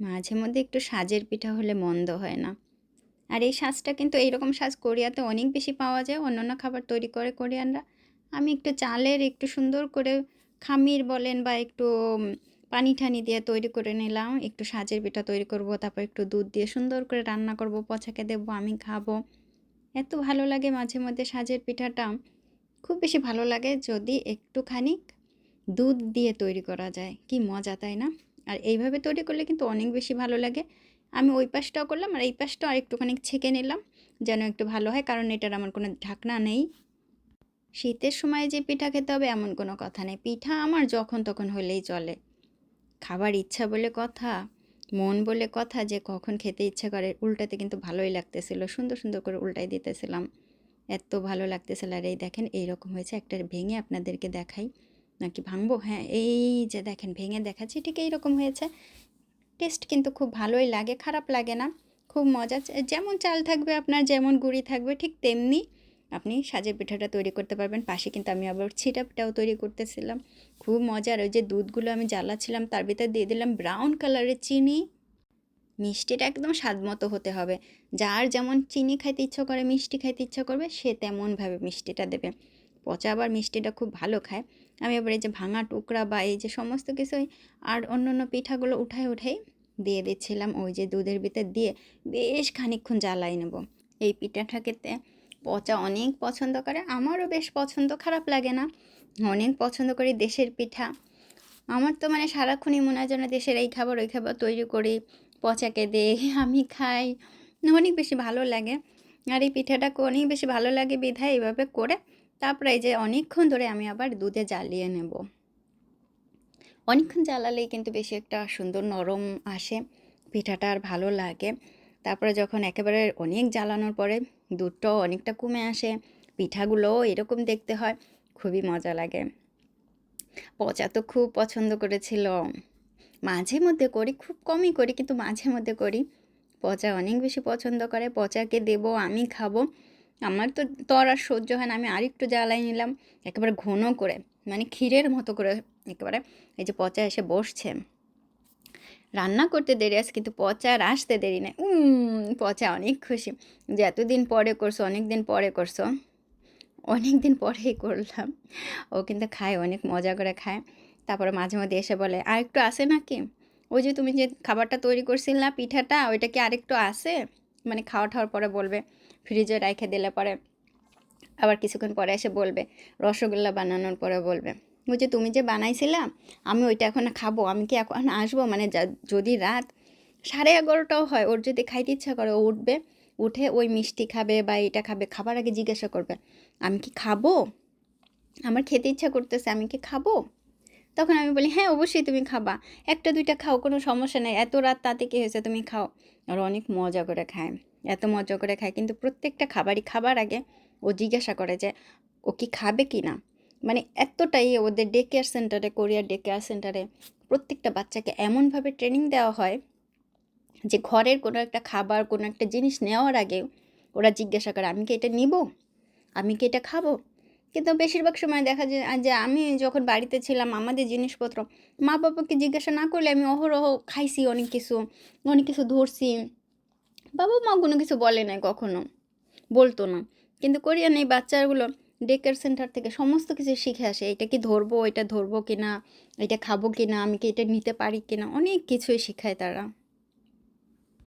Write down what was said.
মাঝে মধ্যে একটু সাজের পিঠা হলে মন্দ হয় না। আর এই সাজটা কিন্তু এইরকম সাজ কোরিয়াতে অনেক বেশি পাওয়া যায়, অন্যান্য খাবার তৈরি করে কোরিয়ানরা। আমি একটু চালের একটু সুন্দর করে খামির বলেন বা একটু পানি ঠানি দিয়ে তৈরি করে নিলাম। একটু সাজের পিঠা তৈরি করব, তারপর একটু দুধ দিয়ে সুন্দর করে রান্না করব, পচাকে দেবো, আমি খাব। এত ভালো লাগে মাঝে মধ্যে সাজের পিঠাটা। খুব বেশি ভালো লাগে যদি একটুখানি দুধ দিয়ে তৈরি করা যায়। কি মজা, তাই না? আর এইভাবে তৈরি করলে কিন্তু অনেক বেশি ভালো লাগে। আমি ওই পাশটাও করলাম আর এই পাশটাও আর একটুখানি ছেঁকে নিলাম যেন একটু ভালো হয়, কারণ এটার আমার কোনো ঢাকনা নেই। শীতের সময় যে পিঠা খেতে হবে এমন কোনো কথা নেই। পিঠা আমার যখন তখন হলেই চলে। খাবার ইচ্ছা বলে কথা, মন বলে কথা, যে কখন খেতে ইচ্ছা করে, উল্টাতে কিন্তু ভালোই লাগতেছিল। সুন্দর সুন্দর করে উল্টাই দিতেছিলাম। এত ভালো লাগতেছিল আর এই দেখেন, এইরকম হয়েছে। একটা ভেঙে আপনাদেরকে দেখাই। নাকি ভাঙবো? হ্যাঁ এই যে দেখেন, ভেঙে দেখাচ্ছি, ঠিক এইরকম হয়েছে। টেস্ট কিন্তু খুব ভালোই লাগে, খারাপ লাগে না, খুব মজা। যেমন চাল থাকবে আপনার, যেমন গুঁড়ি থাকবে, ঠিক তেমনি আপনি সাজের পিঠাটা তৈরি করতে পারবেন। পাশে কিন্তু আমি আবার ছিটা পিঠাও তৈরি করতেছিলাম। খুব মজার, ওই যে দুধগুলো আমি জ্বালাচ্ছিলাম তার ভিতরে দিয়ে দিলাম ব্রাউন কালারের চিনি। মিষ্টিটা একদম স্বাদ মতো হতে হবে। যার যেমন চিনি খাইতে ইচ্ছা করে, মিষ্টি খাইতে ইচ্ছা করবে, সে তেমনভাবে মিষ্টিটা দেবে। পচা আবার মিষ্টিটা খুব ভালো খায়। আমি এবার এই যে ভাঙা টুকরা বা এই যে সমস্ত কিছুই আর অন্য অন্য পিঠাগুলো উঠাই উঠাই দিয়ে দিচ্ছিলাম, ওই যে দুধের ভিতর দিয়ে বেশ খানিকক্ষণ জ্বালাই নেব। এই পিঠাটা খেতে পচা অনেক পছন্দ করে, আমারও বেশ পছন্দ, খারাপ লাগে না। অনেক পছন্দ করি দেশের পিঠা। আমার তো মানে সারাক্ষণই মনে হয় যেন দেশের এই খাবার, ওই খাবার তৈরি করি, পচাকে দেই, আমি খাই, অনেক বেশি ভালো লাগে। আর এই পিঠাটাকে অনেক বেশি ভালো লাগে বিধায় এইভাবে করে তারপরে এই যে অনেকক্ষণ ধরে আমি আবার দুধে জ্বালিয়ে নেব। অনেকক্ষণ জ্বালালেই কিন্তু বেশি একটা সুন্দর নরম আসে, পিঠাটা আর ভালো লাগে। তারপরে যখন একেবারে অনেক জ্বালানোর পরে দুধটাও অনেকটা কমে আসে, পিঠাগুলোও এরকম দেখতে হয়, খুবই মজা লাগে। পচা তো খুব পছন্দ করেছিল। মাঝে মধ্যে করি, খুব কমই করি, কিন্তু মাঝে মধ্যে করি। পচা অনেক বেশি পছন্দ করে, পচাকে দেব, আমি খাব। আমার তো তো আর সহ্য হয় না, আমি আরেকটু জ্বালাই নিলাম, একেবারে ঘন করে মানে ক্ষীরের মতো করে, একেবারে এই যে পচা এসে বসছে। রান্না করতে দেরি আছে, কিন্তু পচা আর আসতে দেরি নেই। পচা অনেক খুশি। যে এতদিন পরে করছ অনেক দিন পরে করছ অনেক দিন পরেই করলাম। ও কিন্তু খায়, অনেক মজা করে খায়। তারপরে মাঝে মধ্যে এসে বলে, আর একটু আসে নাকি? ওই যে তুমি যে খাবারটা তৈরি করছিল না, পিঠাটা, ওইটা কি আরেকটু আসে মানে খাওয়া ঠাওয়ার পরে বলবে। ফ্রিজে রেখে দিলে পরে আবার কিছুক্ষণ পরে এসে বলবে, রসগোল্লা বানানোর পরে বলবে। বলছে, তুমি যে বানাইছিলা, আমি ওইটা এখন খাব, আমি কি এখন আসব? মানে যদি রাত সাড়ে এগারোটাও হয়, ওর যদি খাইতে ইচ্ছা করে, ও উঠবে, উঠে ওই মিষ্টি খাবে বা এটা খাবে, খাবার আগে জিজ্ঞাসা করবে, আমি কি খাব? আমার খেতে ইচ্ছা করতেছে, আমি কি খাব? তখন আমি বলি হ্যাঁ অবশ্যই তুমি খাবা। একটা, দুইটা খাও, কোনো সমস্যা নেই। এত রাত তাতে কী হয়েছে? তুমি খাও। আর অনেক মজা করে খায়। এত মজা করে খায়। কিন্তু প্রত্যেকটা খাবারই খাবার আগে ও জিজ্ঞাসা করে যে, ও কি খাবে কি না? মানে এতটাই ওদের ডে কেয়ার সেন্টারে কোরিয়ার ডে কেয়ার সেন্টারে প্রত্যেকটা বাচ্চাকে এমনভাবে ট্রেনিং দেওয়া হয় যে, ঘরের কোনো একটা খাবার, কোনো একটা জিনিস নেওয়ার আগে ওরা জিজ্ঞাসা করে, আমি কি এটা নিব? আমি কি এটা খাব? কিন্তু বেশিরভাগ সময় দেখা যায় যে আমি যখন বাড়িতে ছিলাম, আমাদের জিনিসপত্র, মা বাবাকে জিজ্ঞাসা না করলে আমি অহরহ খাইছি অনেক কিছু অনেক কিছু ধরছি। বাবা মা কোনো কিছু বলে নাই কখনো, বলতো না। কিন্তু কোরিয়ান এই বাচ্চাগুলো ডেকার সেন্টার থেকে সমস্ত কিছু শিখে আসে, এটা কি ধরবো, এটা ধরবো কি না এটা খাব কি না আমি কি এটা নিতে পারি কি না অনেক কিছুই শেখায় তারা।